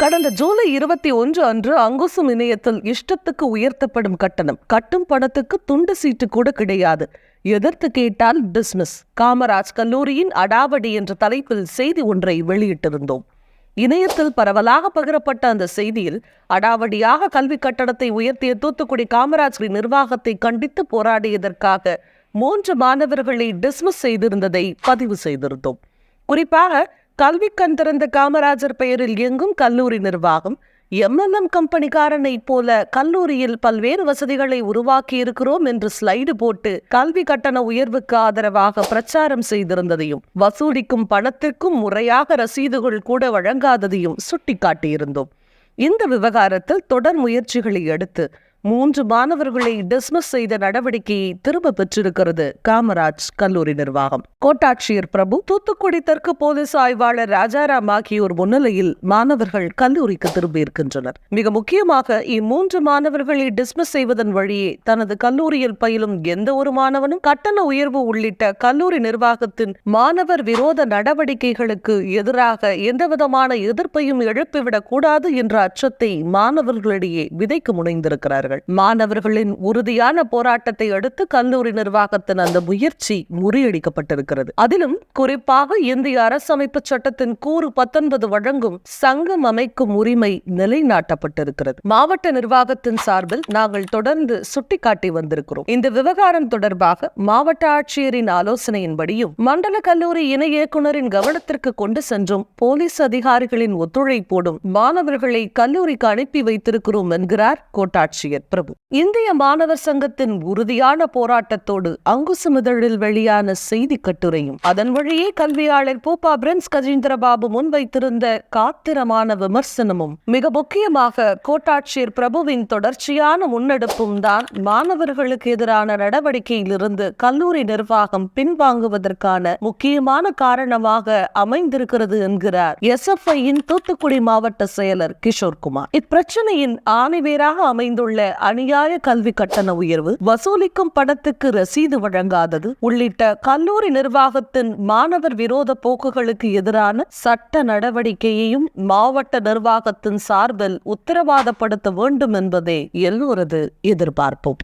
கடந்த ஜூலை இருபத்தி ஒன்று அன்று அங்குசம் இணையத்தில் இஷ்டத்துக்கு உயர்த்தப்படும் கட்டணம். கட்டும் பணத்துக்கு துண்டு சீட்டு கூட கிடையாது. எதிர்த்து கேட்டால் டிஸ்மிஸ் காமராஜ் கல்லூரியின் அடாவடி என்ற தலைப்பில் செய்தி ஒன்றை வெளியிட்டிருந்தோம். இணையத்தில் பரவலாக பகிரப்பட்ட அந்த செய்தியில் அடாவடியாக கல்வி கட்டணத்தை உயர்த்திய தூத்துக்குடி காமராஜ் நிர்வாகத்தை கண்டித்து போராடியதற்காக மூன்று மாணவர்களை டிஸ்மிஸ் செய்திருந்ததை பதிவு செய்திருந்தோம். குறிப்பாக கல்வி கண் திறந்த காமராஜர் பெயரில் இயங்கும் கல்லூரி நிர்வாகம் எம்எல்எம் கம்பெனிக்காரனை போல கல்லூரியில் பல்வேறு வசதிகளை உருவாக்கி இருக்கிறோம் என்று ஸ்லைடு போட்டு கல்வி கட்டண உயர்வுக்கு ஆதரவாக பிரச்சாரம் செய்திருந்ததையும் வசூலிக்கும் பணத்திற்கும் முறையாக ரசீதுகள் கூட வழங்காததையும் சுட்டிக்காட்டியிருந்தோம். இந்த விவகாரத்தில் தொடர் முயற்சிகளை எடுத்து மூன்று மாணவர்களை டிஸ்மிஸ் செய்த நடவடிக்கையை திரும்ப பெற்றிருக்கிறது. காமராஜ் கல்லூரி நிர்வாகம். கோட்டாட்சியர் பிரபு தூத்துக்குடி தெற்கு போலீஸ் ஆய்வாளர் ராஜாராம் ஆகியோர் முன்னிலையில் மாணவர்கள் கல்லூரிக்கு திரும்பியிருக்கின்றனர் மிக முக்கியமாக இம்மூன்று மாணவர்களை டிஸ்மிஸ் செய்வதன் வழியே தனது கல்லூரியில் பயிலும் எந்த ஒரு மாணவனும் கட்டண உயர்வு உள்ளிட்ட கல்லூரி நிர்வாகத்தின் மாணவர் விரோத நடவடிக்கைகளுக்கு எதிராக எந்தவிதமான எதிர்ப்பையும் எழுப்பிவிடக் கூடாது என்ற அச்சத்தை மாணவர்களிடையே விதைக்க முனைந்திருக்கிறார்கள் மாணவர்களின் உறுதியான போராட்டத்தை அடுத்து கல்லூரி நிர்வாகத்தின் அந்த முயற்சி முறியடிக்கப்பட்டிருக்கிறது. அதிலும் குறிப்பாக இந்திய அரசமைப்பு சட்டத்தின் கூறு பத்தொன்பது வழங்கும் சங்கம் அமைக்கும் உரிமை நிலைநாட்டப்பட்டிருக்கிறது. மாவட்ட நிர்வாகத்தின் சார்பில் நாங்கள் தொடர்ந்து சுட்டிக்காட்டி வந்திருக்கிறோம். இந்த விவகாரம் தொடர்பாக மாவட்ட ஆட்சியரின் ஆலோசனையின்படியும் மண்டல கல்லூரி இணை இயக்குநரின் கவனத்திற்கு கொண்டு சென்றும் போலீஸ் அதிகாரிகளின் ஒத்துழைப்போடும் மாணவர்களை கல்லூரிக்கு அனுப்பி வைத்திருக்கிறோம் என்கிறார் கோட்டாட்சியர். பிரபு. இந்திய மாணவர் சங்கத்தின் உறுதியான போராட்டத்தோடு அங்குசுமிதழில் வெளியான செய்தி கட்டுரையும் அதன் வழியே கல்வியாளர் பூபா பிரின்ஸ் கஜேந்திரபாபு முன்வைத்திருந்த காத்திரமான விமர்சனமும் மிக முக்கியமாக கோட்டாட்சியர் பிரபுவின் தொடர்ச்சியான முன்னெடுப்பும் தான் மாணவர்களுக்கு எதிரான நடவடிக்கையிலிருந்து கல்லூரி நிர்வாகம் பின்வாங்குவதற்கான முக்கியமான காரணமாக அமைந்திருக்கிறது என்கிறார் எஸ்எஃப்ஐயின் தூத்துக்குடி மாவட்ட செயலர் கிஷோர் குமார். இப்பிரச்சனையின் ஆணிவேராக அமைந்துள்ள அநியாய கல்வி கட்டண உயர்வு வசூலிக்கும் பணத்துக்கு ரசீது வழங்காதது உள்ளிட்ட கல்லூரி நிர்வாகத்தின் மாணவர் விரோத போக்குகளுக்கு எதிரான சட்ட நடவடிக்கையையும் மாவட்ட நிர்வாகத்தின் சார்பில் உத்தரவாதப்படுத்த வேண்டும் என்பதே எல்லோரது எதிர்பார்ப்போம்.